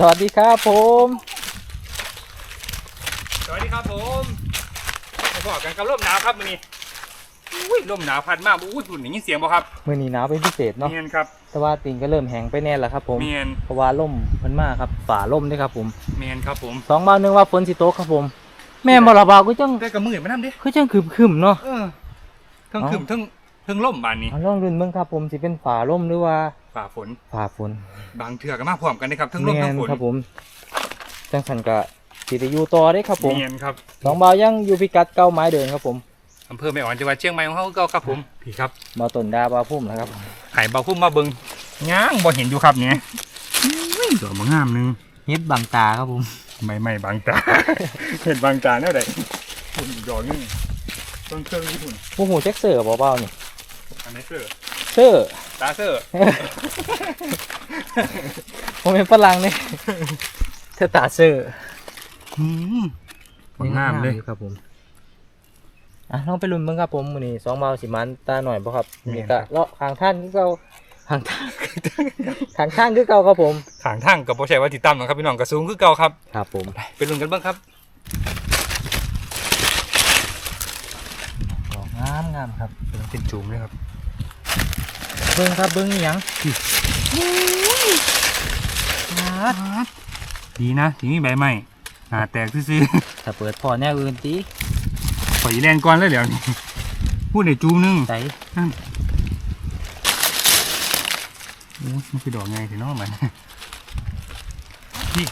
สวัสดีครับผม สวัสดีครับผมมาบอกกันกับลมหนาวครับมื้อนี้อุ้ยลมหนาวพัดมากอุ้ยฝุ่นอย่างนี้เสียงบ่ครับมือนี้หนาวเป็นพิเศษเนาะเมียนครับแต่ว่าติงก็เริ่มแห้งไปแน่แล้วครับ ผมเมียนเพราะว่าล่มมันมากครับฝ่าล่มด้วยครับ ผมเมียนครับผมสองบาวหนึงว่าฝนสิตกครับผม แม่นบ่ละบาวก็จังได้กระมือมานํดิคือจังคึมๆเนาะเออทั้งเอ้าขึ้นทั้งทั้งล่มบานนี้เอาลองดูเบิ่งครับ ผมสิเป็นฝ่าล่มหรือว่า ฝ่าฝน ฝ่าฝน บางเทื่อก็มาพร้อมกันนะครับทั้งลมแม่ทั้งนฝนครับผมจังสันก็สิได้อยู่ต่อได้ครับผมเมียนครับสองบาวยังอยู่พิกัดเก้าไม้เดินครับผมอำเภอแม่อ่อนจังหวัดเชียงใหม่ของเฮาก็ครับผมพี่ครับบาวต้นดาบาวพุ่มนะครับไข่เบาพุ่มมาเบิ่งย่างบ่เห็นอยู่ครับเนี่ยอุ้ยดอกบ่งามหนึงเฮ็ดบังตาครับผมไม่ไม่บางตาเห็นบางตาแนวใดฝุ่นอีกดอกหนึงต้นเครื่องญี่ปุ่นผู้หูแจ็คเซอร์บ่เบานี่อันนี้เสื้อ เซอร์ตาเสื้อผมเป็นฝรั่งนี่เธอตาเซอร์อืมงามเลยอครับผมอะลองไปลุ้นเบิ่งครับผมมื้อนี้สองเบาสิมันตาหน่อยบ่ครับแม่นนี่ครัก็บเลาะข้างท่านคือเก่าข้างท่านข้างท่านคือเก่าครับผมขางทางกับโปรใช่ว่าติดตามนะครับพี่น้องกระสูงคือเก่าครับครับผมไปลุ้นกันเบ้างครับดอกงามงามครับเป็นจุ่มเลยครับ เบิ่งครับเบิ่งอีหยังดีนะทีนี้ใบไม้หนาแตกซื่อถ้าเปิดพอแนวอื่นติๆขอยีแลนก่อนเลยเดี๋ยวนี้พูดในจุ่มหนึงใส่โอ้ยมันคือดอกไงถึงน้องมันพี่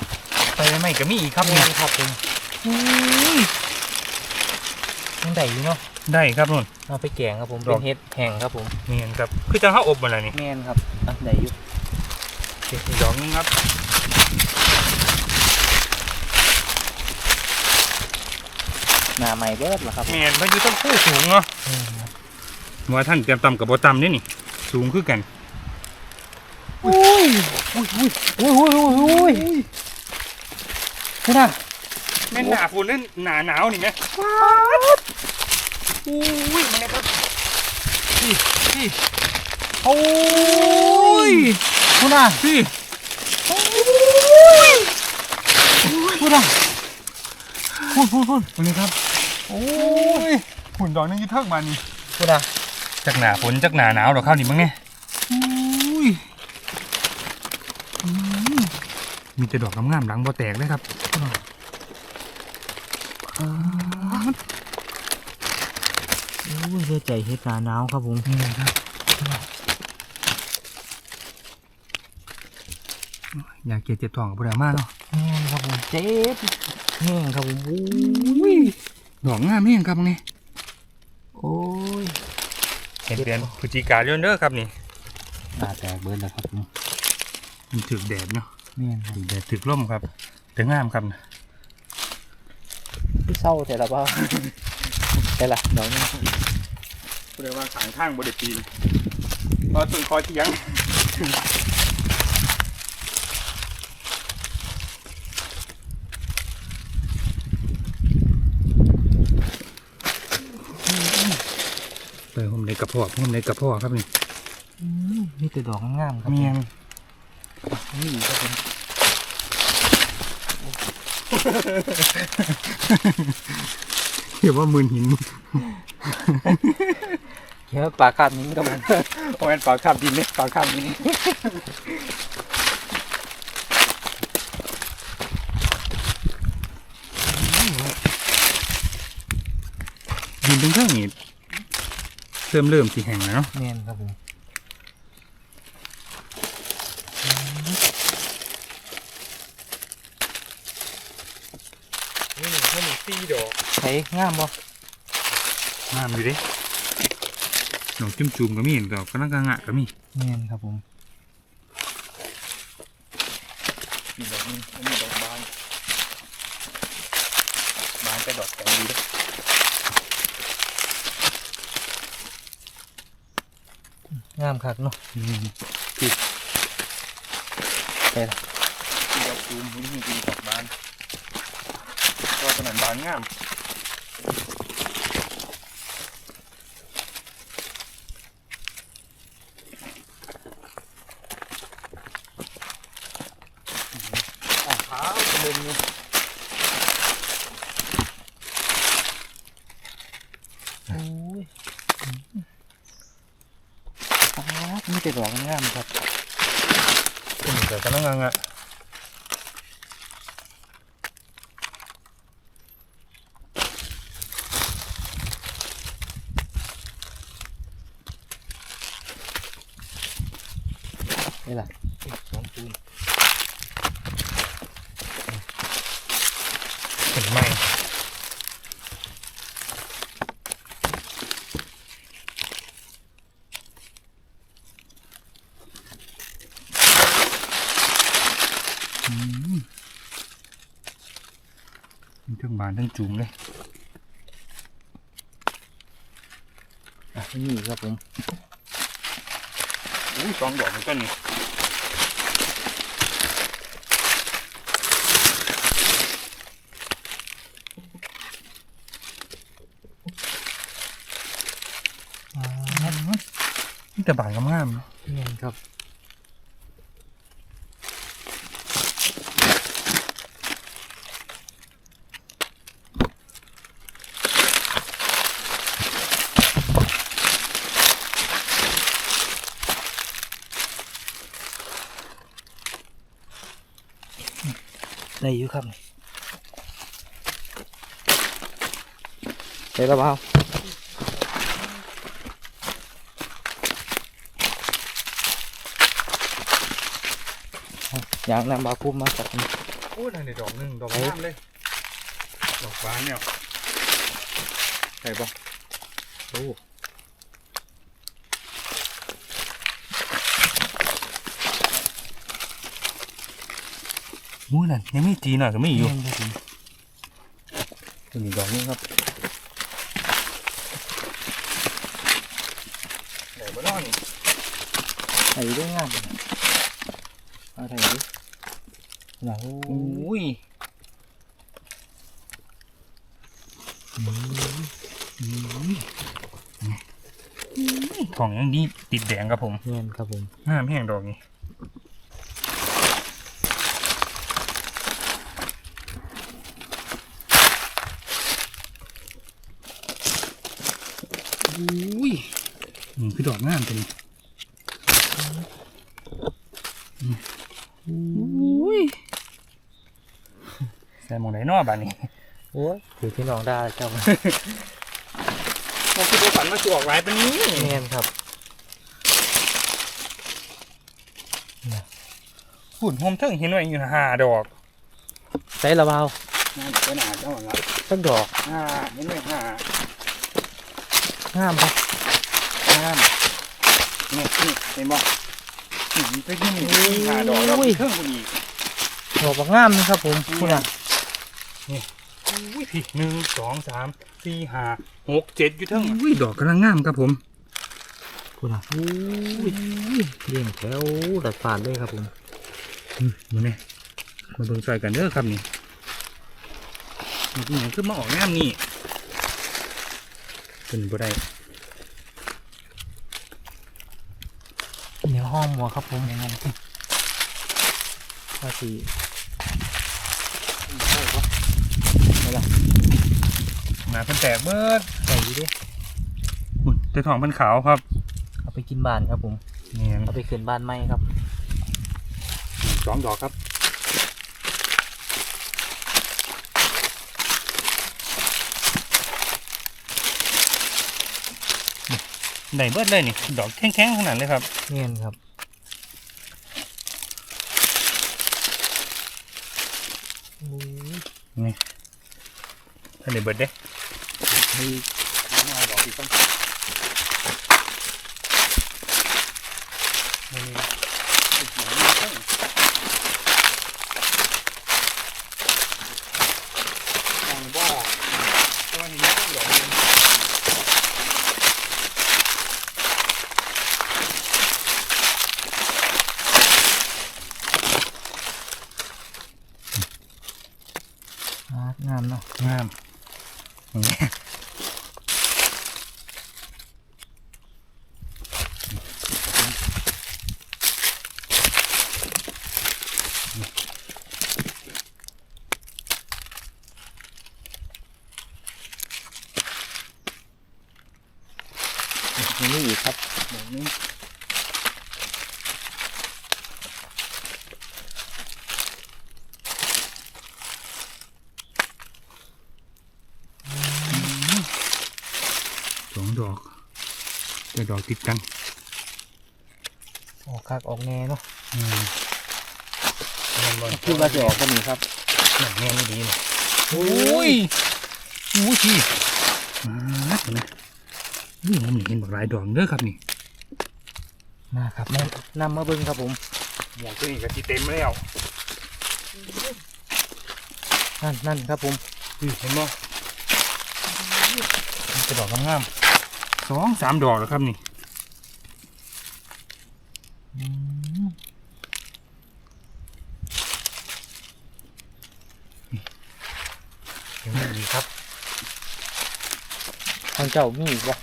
ไปใบไม้ก็มีอีกครับแม่นี่นครับผมยังได้อยู่เนาะ ได้ครับนุ่น เอาไปแกงครับผม ดเป็อก นเฮ็ดแห้งครับผมเนียนครับ คือจังเขาอบมาแล้วนี่แม่นครับอะได้อยู่เก็บอีกดอกหนึงครับ หน้าใหม่เบิดล่ะครับเนียนมันอยู่ต้นคู่สูงเนาะอืมครับว่าท่านเตรียมตำกับบ่ตำนี่นี่ สูงคือกันอุ้ยอุ้ยอุ้ยอุ้ยอุ้ยอุ้ยอุ้ยนี่นะแม่นหนาฝนเล่นหนาหนาวนี่ไหม อุ้ยมันเลยครับพี่พี่โอ้ยคุณน่ะพี่คุณน่ะพูดพูดพูดมันเลยครับโอ้ยหุ่นดอกนึงอยี่เทิงบานนี่คุณน่ะจากหนาฝนจากหนาหนาวดอกข้าวนี่มั้งเนี่ยอุ้ยอืมมีแต่ดอกงามๆหลังบ่แตกเลยครับ โอ้ยเสียใจเฮ็ดหนาหนาวครับผมนี่ครับอยากเกลียดเจ็บท้องกับบุญมากเนาะแม่นครับผมเจ็บแห้งครับผมอุ้ยดอกงามแม่งครับนี่โอ้ยเห็นเดือนพฤศจิกายนเด้อครับนี่ตาแตกเบิดแล้วครับผมมันถึกแดดเนาะแม่นครับถึกแดดถึกร่มครับแต่งามครับพี่เศร้าแต่ละบ้าแต่ละดอกนี้ เรียกว่าขางข้างบไดปีนเพราะต้นคอเทียงไปผมในกระเพาะผมในกระเพาะครับนี่อืมมีแต่ดอกงามๆครับเมียงนี่ครับผมเรียกว่ามืนหิน เขียวปลาคาบนิ้นครับผมโอ้ยปลาข้ามดินเนี่ยปลาข้ามดินนี่ดินตรงข้างนี้เริ่มเริ่มสีแห้งแล้วเนาะแม่นครับผมนี่หนึ่งให้หนึ่งสี่ดอกใช้งามบ่งามอยู่ดิ หนองจุ่มจุ่มๆก็มีเห็นดอกก็นั่งกะงะก็มีแม่นครับผมมีดอกนึงมีดอกบานบานแต่ดอกแข็งดีด้วยงามคักเนาะอืมไปละมีดอกจูมมีมีดอกบานก็ขนาดบานงาม ดินอยู่ โอ้ยอ๋อมีแต่ดอก งามๆครับเป็นแต่กำลังงอะนี่แหละสองคูณเห็นไหมอืม มีทั้งบานทั้งจุ่มเลยอะนี่ครับผมอู้สองดอกเหมือนกันนี่อ๋อนี่แต่บานงามๆเนอะนี่ครับ ได้อยู่ครับได้แล้วเปล่าอย่างนำบาคุ้มมาจากนี้โอ้ได้ในดอกหนึ่งดอกงามเลย ดอกบานเนี่ยใช่ปะโอ้ มู้นั่นยังไม่จีหน่อยก็ไม่อยู่เยี่ยมเลยตัวนี้ดอกนึงครับไหนบ้านนี่ไอ้ได้งามเลยเอาไทยดิโอ้โหอุ้ยของยังดีติดแดงครับผมเงี้ยครับผมห้ามแห้งดอกนี่ อุ้ยอืมคือดอกงามตัวนี้อุ้ยใส่หมองไหนนอบานนี้โอ้ยถือพี่น้องได้เจ้าผมคือตัวฝันมาจวกไว้เป็นนี้เงี้ยครับหุ่นโฮมเทิงเห็นไว้อยู่ห้าดอกใส่ระเบานั่นเป็นอาเจ้าหลังสักดอกห้าเห็นไว้ห้า งามปะห้ามนี่นี่เห็นบ่อืมไปที่นี่ห้าดอกดอกเทิงคนอีกดอกบางงามนะครับ ผมคุณอะอุ้ยพี่หนึ่งสองสามสี่ห้าหกเจ็ดอยู่เทิงอุ้ยดอกกำลังงามครับผมคุณอะโอ้ยเลี้ยงแถวตัดผ่านเลยครับผมอืมมาเนี่ยมาเบิ่งช่วยกันเด้อครับนี่นี่ยังขึ้นมาออกงามนี่เป็นบ่ได้ หนียวห้อมหัวครับผมอย่างนั้นภาษีหนาเพิ่นแตกเบิดใส่อยี่ดิอุ้ยแต่ทองเป็นขาวครับ เอาไปกินบ้านครับผมเนี่ยเอาไปขึ้นบ้านไหมครับสองดอกครับ ได้เบิดเลยนี่ ดอกแข็งๆขนาดเลยครับเงี้ยครับโอ้ยอันนี้เบิดเด้มีเอาดอกอีกต้นอาร์ต งามเนาะงามอย่างนี้ดอกหนึง สองดอก แต่ดอกติดกันออกคักออกแน่เนาะอืมแม่นบ่คิดว่าจะออกกันนี่ครับหนังแม่นดีนะโอ้ยโอ้ยพี่มาเห็นไหมนี่ผมเห็นบักหลายดอกเด้อครับนี่มาครับแม่นำมาเบิ่งครับผมหมวกตัวนี้ก็สิเต็มแล้วนั่นนั่นครับผมนี่เห็นบ่มันจะดอกงามๆ สองสามดอกแล้วครับนี่อืมเห็นไหมดีครับทางเจ้ามีอีกวะ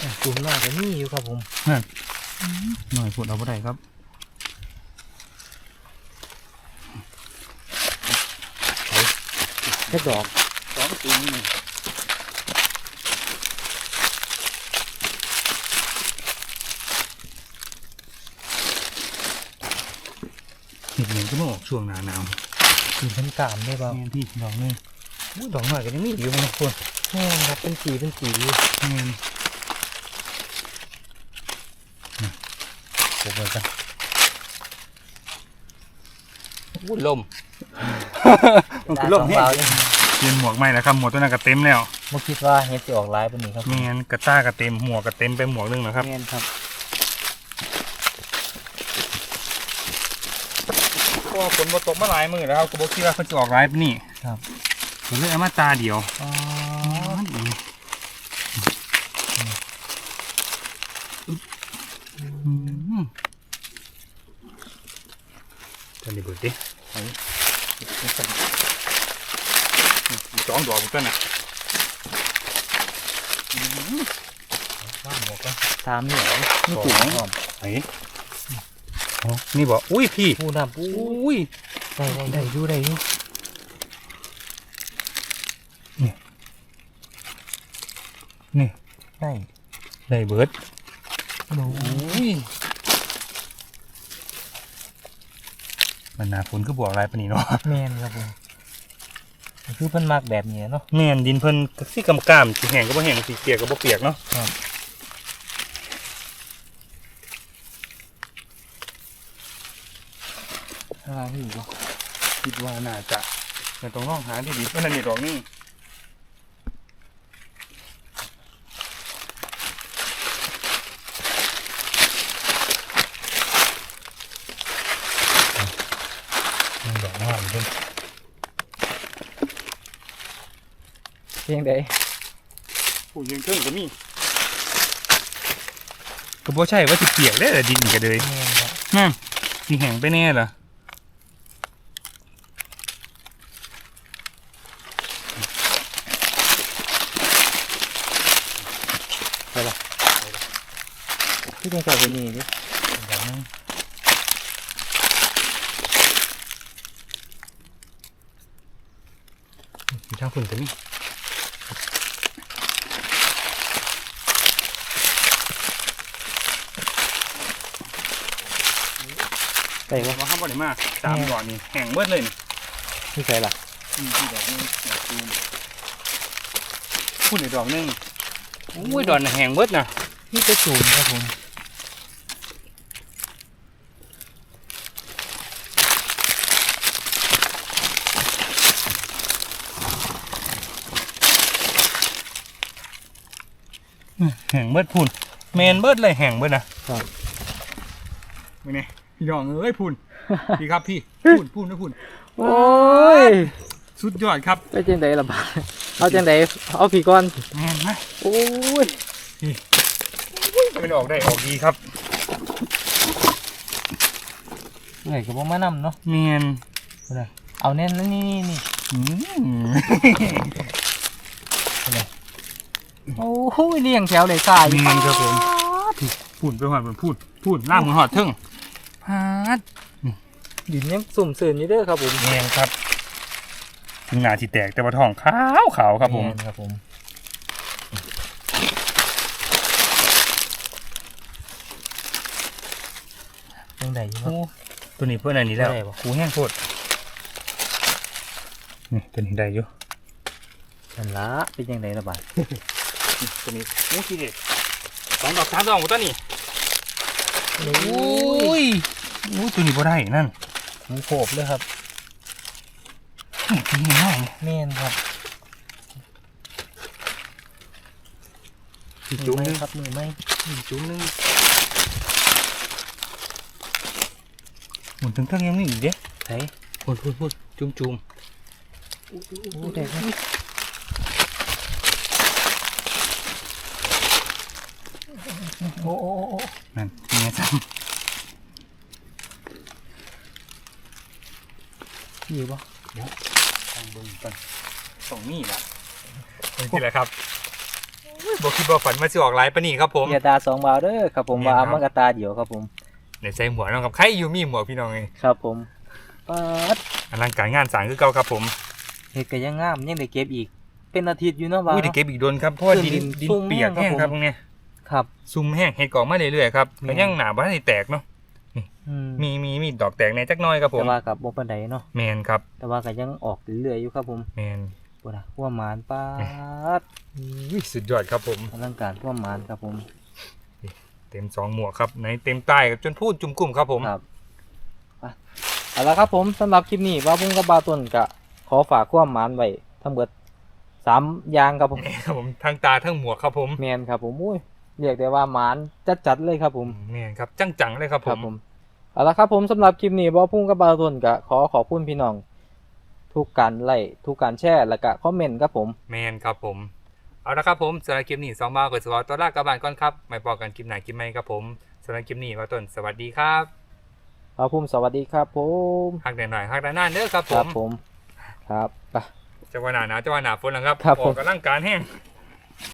อะกลุ่มหน้าก็มีอยู่ครับผมหน่อยพูดเอาบ่ได้ครับแค่ดอก สองตีนี่เห็ดเหมือนก็มาออกช่วงหนาหนาวสีเป็นกามได้เปล่าแม่นพี่ดอกหนึงอู้ดอกหน่อยก็ยังมีอยู่มันควรแม่นครับเป็นสีเป็นสีแม่นปลูกไว้กันอู้ลมมันคือลมตาแห้สองง เปล่าเนี่ยเปลี่ยนหมวกใหม่แล้วครับหมวกตัวนั้นก็เต็มแล้วบ่คิดว่าเฮ็ดจะออกลายปานนี้ครับไม่งั้นกระต้าก็เต็มหมวกก็เต็มไปหมวกหนึงแล้วครับแม่นครับเพราะว่าฝนมาตกมาหลายมือแล้วครับก็บอกคิดว่าเขาจะออกร้ายปานนี่ครับผมเลยเอามาตาเดียวอ๋อท่านนี่เบิดดิไหนส องดอกเหมือนกันนะว่างหมดก็ตามนี่เหรอนี่กลุ่มพร้อมไหนอ๋อนี่บอกอุ้ยพี่ผู้นำผู้อุ้ยได้ได้ได้อยู่ได้อยู่นี่ได้ได้เบิดโอ้อุ้ยมันหนาฝนก็บวกอะไรปานนี้เนาะแม่นครับผม คือเพิ่นมักแบบนี้เนาะแม่นดินเพิ่นก็สิกำกามสิแห้งก็บ่แห้งสิเปียกก็บ่เปียกเนาะครับข้างล่างนี่บ่คิดว่าน่าจะแต่ต้องลองหาที่ดีเพราะนั่นนี่ดอกนี่ดอกงามเพิ่น เพียงใดผู้ยืนเครื่องก็มีก็บ่ใช่ว่าสิเปียกได้แต่ดินนี่ก็เลยแม่นครับนั่นสิแห้งไปแน่เหรอที่ต้องใส่เป็นนี่ดิดอกนึงอยู่ทางฝุ่นก็มี ใส่บ่ว่าข้าวบ่ได้มาตามก่อนนี่แห้งเบิดเลยนี่ที่ใส่ล่ะอืมที่ดอกนึงดอกตูมพูดในดอกนึงอุ้ยดอกน่ะแห้งเบิดน่ะนี่จะสูงครับผมแห้งเบิดพุ่นแมนเบิดเลยแห้งเบิดนะครับไม่ไง พี่น้องเอ้ยพุ่นพี่ครับพี่พุ่นพุ่นนะพุ่นโอ้ยสุดยอดครับไปจังไดล่ะบาดเอาจังไดเอาผีก่อนแมนไหมโอ้ยจะเป็นออกได้ออกดีครับเหนื่อยกับบ่มานำเนาะแมนเอาแน่นแล้วนี่นี่นี่อืมโอ้ยเลี้ยงแถวเลยสายแมนครับผมพุ่นไปหอดมันพูดพูดล่ามมือหอดเทิงฮา ดดินยังสุ่มเสื่อมอยู่เด้อครับผมแหงครับงหนาสีแตกแต่ว่าทองขาวขาวครับผมครับผมยังไงอยู่ตัวนี้เพื่อนอันนี้แล้วคูแห้งโคตรนี่ตัวนี้ได้อยู่นั่นละเป็นยังไงระบาดตัวนี้โอ้ทีเด็ดสองดอกสามดอกหมดตัวนี้โอ้ย อ้ยตัวนี้บ่ได้นั่นหมูโขบเลยครับนี่ตัวนี้ง่ายแม่นครับอีกจุ่มมืหนึองครับมือไหมอีกจุ่มหนึงหมุนถึงทั้งยังนี่อีกเด้ไถพูดพูดพูดจุ่มจุ่มโอ้ได้ครับโอ้โอ้โอ้โอ้นั่นเป็นไงซ้ พี่บ่ำทางเบิ้งกันสองนี่ละนี่แหละครับบอกคิดว่ฝันมาสิออกไลฟ์ปะนี่ครับผมอย่าตาสองบาวเด้อครับผมว่ามากตาเดียวครับผมในใส่หมวกน้องกับใครอยู่มีหมวกพี่น้องไงครับผมปัดอลังการงานสร้างคือเก่าครับผมเฮ็ดก็ยังงามยังได้เก็บอีก เป็นอาทิตย์อยู่เนาะบ่าวอุ้ยเดี๋ยวเก็บอีกโดนครับเพราะว่าดินดินเปียกแห้งครับบผมพวกเนี้ยครับซุ่มแห้งเห็ดกอกมาเรื่อยๆครับแม่นก็ยังหนาบ้านแตกเนาะ มมีมีมีดอกแตกในจักหน้อยครับผแต่มว่ากับบ่ปานใดเนาะแมนครับ แต่ว่าก็ยังออกเรื่อยๆอยู่ครับผมแมนบ่ล่ะหัวหมานปัดอุ้ยสุดยอดครับผมอลังการหัวหมานครับผม เต็มสองหมวกครับในเต็มใต้ครับจนพูดจุ่มกลุ่มครับผมครับไปเอาละครับผมสำหรับคลิปนี้ว่าพุ่งกับบาวต้นกะขอฝากความหมานไว้ทั้งเบิดสามอย่างครับผมครับผมทั้งตาทั้งหมวกครับผมแมนครับผมอุ้ย เรียกได้ว่าหมานจัดๆเลยครับผมแมนครับจังจังๆเลยครับคผรับมผม เอาละครับผมสำหรับคลิปนี้ว่าพุ่งกับบาวต้นกะขอขอบคุณพี่น้อง ทุกการไลค์ทุกการแชร์และกะคอมเมนต์ครับผมแมนครับผมเอาละครับผมสำหรับคลิปนี้สองบาทกดสวอตตัวลากกระบานก่อนครับไม่ปอกกันคลิปไหนคลิปไม่ครับผมสำหรับคลิปนี้ว่าต้นสวัสดีครับครับผมสวัสดีครับผมหักแดดหน่อยหักแดดหน้าเด้อครับผครับมผมครับไปจะว่าหนาหนาวจะว่าหนาฝนแล้วครับครับอผอมกกำลังการแห้ง